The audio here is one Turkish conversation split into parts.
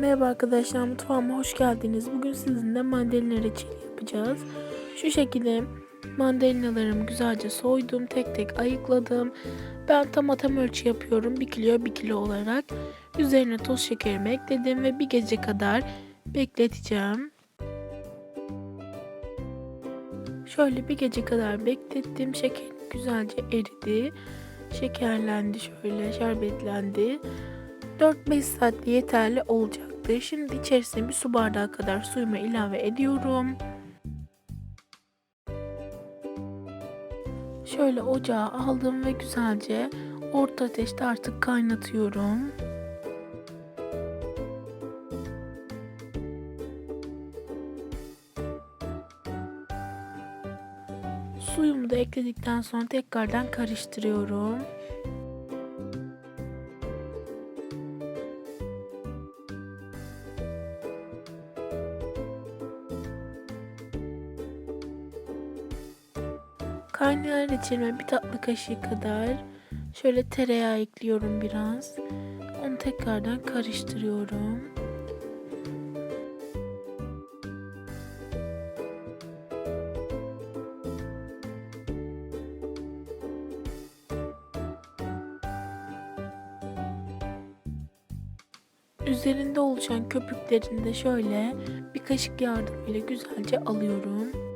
Merhaba arkadaşlar mutfağıma hoş geldiniz. Bugün sizinle mandalina reçeli yapacağız. Şu şekilde mandalinalarımı güzelce soydum. Tek tek ayıkladım. Ben tam tam ölçü yapıyorum. 1 kilo 1 kilo olarak. Üzerine toz şekerimi ekledim ve bir gece kadar bekleteceğim. Şöyle bir gece kadar beklettim. Şeker güzelce eridi. Şekerlendi şöyle şerbetlendi. 4-5 saat yeterli olacaktır. Şimdi içerisine bir su bardağı kadar suyumu ilave ediyorum. Şöyle ocağa aldım ve güzelce orta ateşte artık kaynatıyorum. Suyumu da ekledikten sonra tekrardan karıştırıyorum. Kaynayan reçelime bir tatlı kaşığı kadar şöyle tereyağı ekliyorum biraz. Onu tekrardan karıştırıyorum. Üzerinde oluşan köpüklerini de şöyle bir kaşık yardımıyla güzelce alıyorum.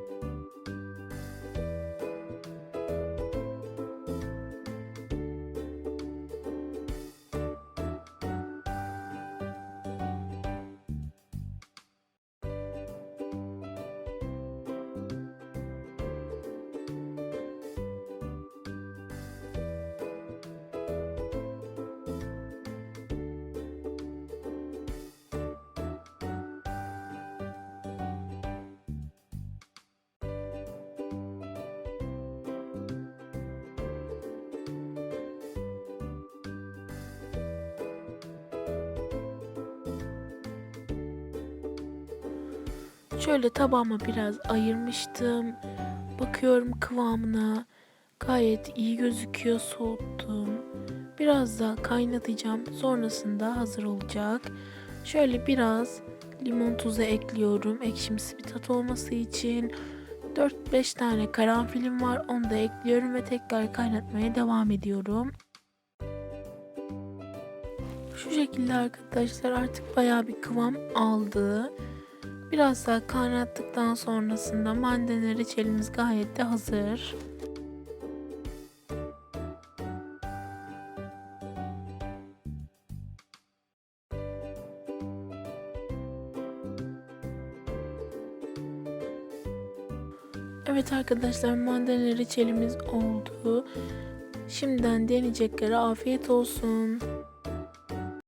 Şöyle tabağıma biraz ayırmıştım. Bakıyorum kıvamına. Gayet iyi gözüküyor. Soğuttum. Biraz daha kaynatacağım. Sonrasında hazır olacak. Şöyle biraz limon tuzu ekliyorum. Ekşimsi bir tat olması için. 4-5 tane karanfilim var. Onu da ekliyorum ve tekrar kaynatmaya devam ediyorum. Şu şekilde arkadaşlar artık bayağı bir kıvam aldı. Biraz daha kaynattıktan sonrasında mandalina reçelimiz gayet de hazır. Evet arkadaşlar mandalina reçelimiz oldu. Şimdiden deneyeceklere afiyet olsun.